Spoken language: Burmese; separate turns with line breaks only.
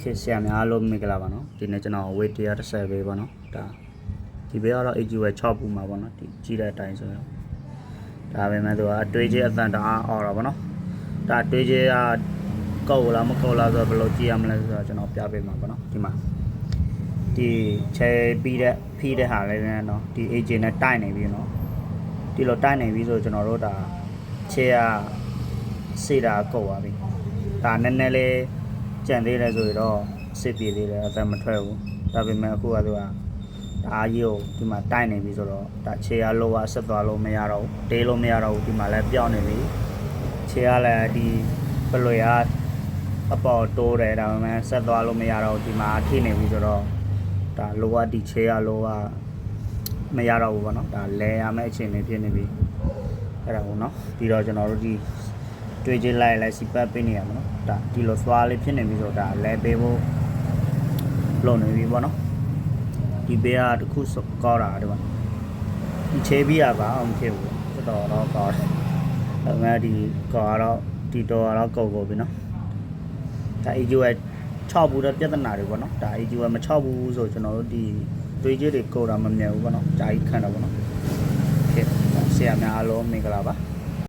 ခေတ်ဆရာများအားလုံးမင်္ဂလာပါနော်ဒီနေ့ကျွန်တော် weight 130ပဲပေါ့နော်ဒါဒီဘေးကတော့ AG ဝယ်6ပူမှာပေါ့နော်ဒီကြီးတဲ့အတိုင်းဆိုရင်ဒါပဲမဲ့သူကအတွေးကြီးအတန်တအားအော်တော့ပေါ့နော်ဒါအတွေးကြီးကကောက်လားမကောက်လားဆိုတော့ဘယ်လိုကြည့်ရမလဲဆိုတော့ကျွန်တော်ပြပေးမှာပေါ့နော်ဒီမှာဒီချဲပြီးတဲ့ဖီးတဲ့ဟာလေးနဲ့နော်ဒီ AG နဲ့တိုက်နေပြီနော်ဒီလိုတိုက်နေပြီဆိုကျွန်တော်တို့ဒါချဲကစေတာကောက်သွားပြီဒါနည်းနည်းလေး ကြံသေးတယ်ဆိုရင်တော့စစ်ပြေသေးတယ်အသက်မထွက်ဘူးဒါပေမဲ့အခုကသူကဒါအားကြီးကိုဒီမှာတိုက်နေပြီဆိုတော့ဒါခြေရလောကဆက်သွားလို့မရတော့ဘူးတေးလို့မရတော့ဘူးဒီမှာလည်းပြောင်းနေပြီခြေရလည်းဒီပလွေကအပေါ်တိုးတယ်ဒါပေမဲ့ဆက်သွားလို့မရတော့ဘူးဒီမှာထိနေပြီဆိုတော့ဒါလောကဒီခြေရလောကမရတော့ဘူးပေါ့နော်ဒါလဲရမယ့်အခြေအနေဖြစ်နေပြီအဲ့ဒါကိုနော်ပြီးတော့ကျွန်တော်တို့ဒီ တွေ့ချင်းလိုက်လိုက်စီပတ်ပေးနေရမှာနော်ဒါဒီလိုသွားလေးဖြစ်နေပြီဆိုတော့ဒါလဲပေးဖို့လုံနေပြီပေါ့နော်ဒီဘေးကတခုကောက်တာဒီမှာဒီချေပြီးရပါအောင်ဖြစ်ဘူးတော်တော်တော့ကောက်တယ်အမှဒီကောက်တော့ဒီတော်တော့ကောက်ကုန်ပြီနော်ဒါ AGU 6ဘူးတော့ပြဿနာတွေပေါ့နော်ဒါ AGU မ6ဘူးဆိုကျွန်တော်တို့ဒီတွေးကြည့်တွေကောက်တာမမြင်ဘူးပေါ့နော်ဒါကြီးခံတာပေါ့နော်ဖြစ်ဆရာများအားလုံးမင်္ဂလာပါ